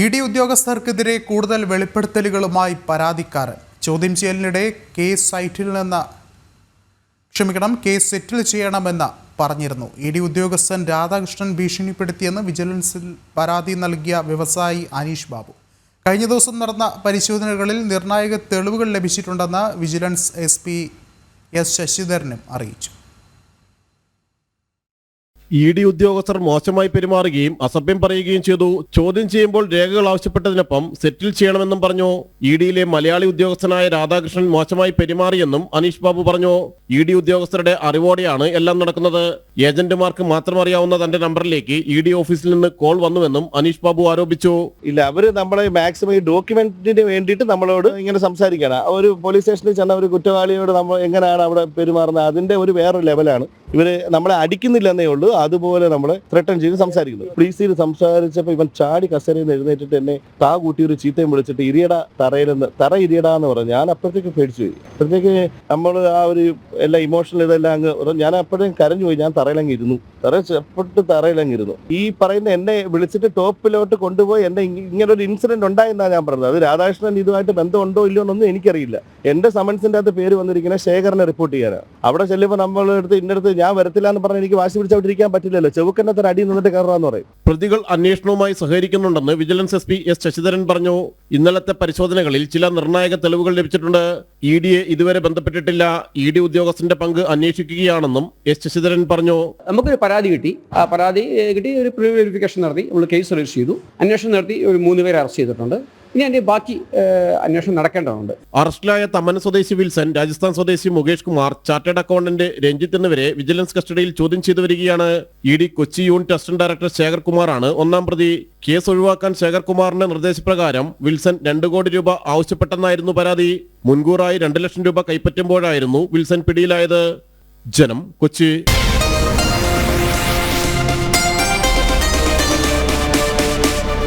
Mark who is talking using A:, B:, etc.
A: E D ഉദ്യോഗസ്ഥർക്കെതിരെ കൂടുതൽ വെളിപ്പെടുത്തലുകളുമായി പരാതിക്കാരൻ. ചോദ്യം ചെയ്യലിനിടെ കേസ് സൈറ്റിൽ നിന്ന് ക്ഷമിക്കണം കേസ് സെറ്റിൽ ചെയ്യണമെന്ന് പറഞ്ഞിരുന്നു. ഇ ഡി ഉദ്യോഗസ്ഥൻ രാധാകൃഷ്ണൻ ഭീഷണിപ്പെടുത്തിയെന്ന് വിജിലൻസിൽ പരാതി നൽകിയ വ്യവസായി അനീഷ് ബാബു. കഴിഞ്ഞ ദിവസം നടന്ന പരിശോധനകളിൽ നിർണായക തെളിവുകൾ ലഭിച്ചിട്ടുണ്ടെന്ന് വിജിലൻസ് എസ് പി എസ് ശശിധരനും അറിയിച്ചു.
B: ഇ ഡി ഉദ്യോഗസ്ഥർ മോശമായി പെരുമാറുകയും അസഭ്യം പറയുകയും ചെയ്തു. ചോദ്യം ചെയ്യുമ്പോൾ രേഖകൾ ആവശ്യപ്പെട്ടതിനൊപ്പം സെറ്റിൽ ചെയ്യണമെന്നും പറഞ്ഞു. ഇ ഡിയിലെ മലയാളി ഉദ്യോഗസ്ഥനായ രാധാകൃഷ്ണൻ മോശമായി പെരുമാറിയെന്നും അനീഷ് ബാബു പറഞ്ഞു. ഇ ഡി ഉദ്യോഗസ്ഥരുടെ അറിവോടെയാണ് എല്ലാം നടക്കുന്നത്. ഏജന്റുമാർക്ക് മാത്രം അറിയാവുന്ന തന്റെ നമ്പറിലേക്ക് ഇ ഡി ഓഫീസിൽ നിന്ന് കോൾ വന്നുവെന്നും അനീഷ് ബാബു ആരോപിച്ചു.
C: ഇല്ല അവർ നമ്മളെ മാക്സിമം ഈ ഡോക്യുമെന്റിന് വേണ്ടിയിട്ട് നമ്മളോട് ഇങ്ങനെ സംസാരിക്കണം ഒരു പോലീസ് സ്റ്റേഷനിൽ ചെന്ന ഒരു കുറ്റവാളിയോട് നമ്മൾ എങ്ങനെയാണ് അവിടെ പെരുമാറുന്നത്? അതിന്റെ ഒരു വേറൊരു ലെവലാണ്. ഇവർ നമ്മളെ അടിക്കുന്നില്ലെന്നേ ഉള്ളൂ. അതുപോലെ നമ്മളെ ത്രട്ടൺ ചെയ്ത് സംസാരിക്കുന്നത് ചെയ്ത് സംസാരിച്ചപ്പോൾ ഇവൻ ചാടി കസേരയിൽ നിന്ന് എഴുന്നേറ്റിട്ട് എന്നെ താ കൂട്ടി ഒരു ചീത്തയും വിളിച്ചിട്ട് ഇരിയട തറയിലെന്ന് തറ ഇരിയടാ എന്ന് പറഞ്ഞു. ഞാൻ അപ്പോഴത്തേക്ക് പേടിച്ചു പോയി. അപ്പോഴത്തേക്ക് നമ്മൾ ആ ഒരു എല്ലാ ഇമോഷണൽ ഇതെല്ലാം അങ്ങ് ഞാൻ അപ്പോഴേക്കും കരഞ്ഞു പോയി. ഞാൻ തറയിലങ്ങ് ഇരുന്നു. തറ ചെപ്പിട്ട് തറയിലങ്ങിരുന്നു. ഈ പറയുന്ന എന്നെ വിളിച്ചിട്ട് ടോപ്പിലോട്ട് കൊണ്ടുപോയി എന്നെ ഇങ്ങ- ഇങ്ങനെ ഒരു ഇൻസിഡന്റ് ഉണ്ടായെന്നാണ് ഞാൻ പറഞ്ഞത്. അത് രാധാകൃഷ്ണൻ ഇതുമായിട്ട് ബന്ധമുണ്ടോ ഇല്ലയോ എന്നൊന്നും എനിക്കറിയില്ല. എന്റെ സമൻസിന്റെ അകത്ത് പേര് വന്നിരിക്കുന്ന ശേഖരനെ റിപ്പോർട്ട് ചെയ്യാനാണ് അവിടെ ചെല്ലുമ്പോൾ നമ്മളെ അടുത്ത് ഇന്ന അടുത്ത് ഞാൻ വരത്തില്ല എന്ന് പറഞ്ഞ് എനിക്ക് വാശി പിടിച്ചവിട്ടിരിക്കാൻ പറ്റില്ലല്ലോ. ചെവുക്കന്നത്ര അടി നിന്നിട്ട് കയറാന്ന് പറയും.
B: പ്രതികൾ അന്വേഷണവുമായി സഹകരിക്കുന്നുണ്ടെന്ന് vigilance S P S Sasidharan പറഞ്ഞു. ഇന്നലത്തെ പരിശോധനകളിൽ ചില നിർണായക തെളിവുകൾ ലഭിച്ചിട്ടുണ്ട്. ഇ ഡിയെ ഇതുവരെ ബന്ധപ്പെട്ടിട്ടില്ല. ഇ ഡി ഉദ്യോഗസ്ഥന്റെ പങ്ക് അന്വേഷിക്കുകയാണെന്നും എസ് ശശിധരൻ പറഞ്ഞു.
D: നമുക്കൊരു പരാതി കിട്ടി. ആ പരാതി കിട്ടി. ഒരു പ്രീ വെരിഫിക്കേഷൻ നടത്തി. നമ്മൾ കേസ് രജിസ്റ്റർ ചെയ്തു. അന്വേഷണം നടത്തി. ഒരു മൂന്ന് പേരെ അറസ്റ്റ് ചെയ്തിട്ടുണ്ട്. ഇനി അതിന്റെ ബാക്കി അന്വേഷണം നടക്കേണ്ടതുണ്ട്.
B: അറസ്റ്റിലായ തമ്മൻ സ്വദേശി വിൽസൺ രാജസ്ഥാൻ സ്വദേശി മുകേഷ് കുമാർ ചാർട്ടേഡ് അക്കൗണ്ടന്റ് രഞ്ജിത്ത് എന്നിവരെ വിജിലൻസ് കസ്റ്റഡിയിൽ ചോദ്യം ചെയ്തു വരികയാണ്. E D Kochi unit assistant director Shekhar കുമാറാണ് ഒന്നാം പ്രതി. കേസ് ഒഴിവാക്കാൻ ശേഖർ കുമാറിന്റെ നിർദ്ദേശപ്രകാരം വിൽസൺ രണ്ട് കോടി രൂപ ആവശ്യപ്പെട്ടെന്നായിരുന്നു പരാതി. മുൻകൂറായി രണ്ട് ലക്ഷം രൂപ കൈപ്പറ്റുമ്പോഴായിരുന്നു വിൽസൺ പിടിയിലായത്. ജനം കൊച്ചി.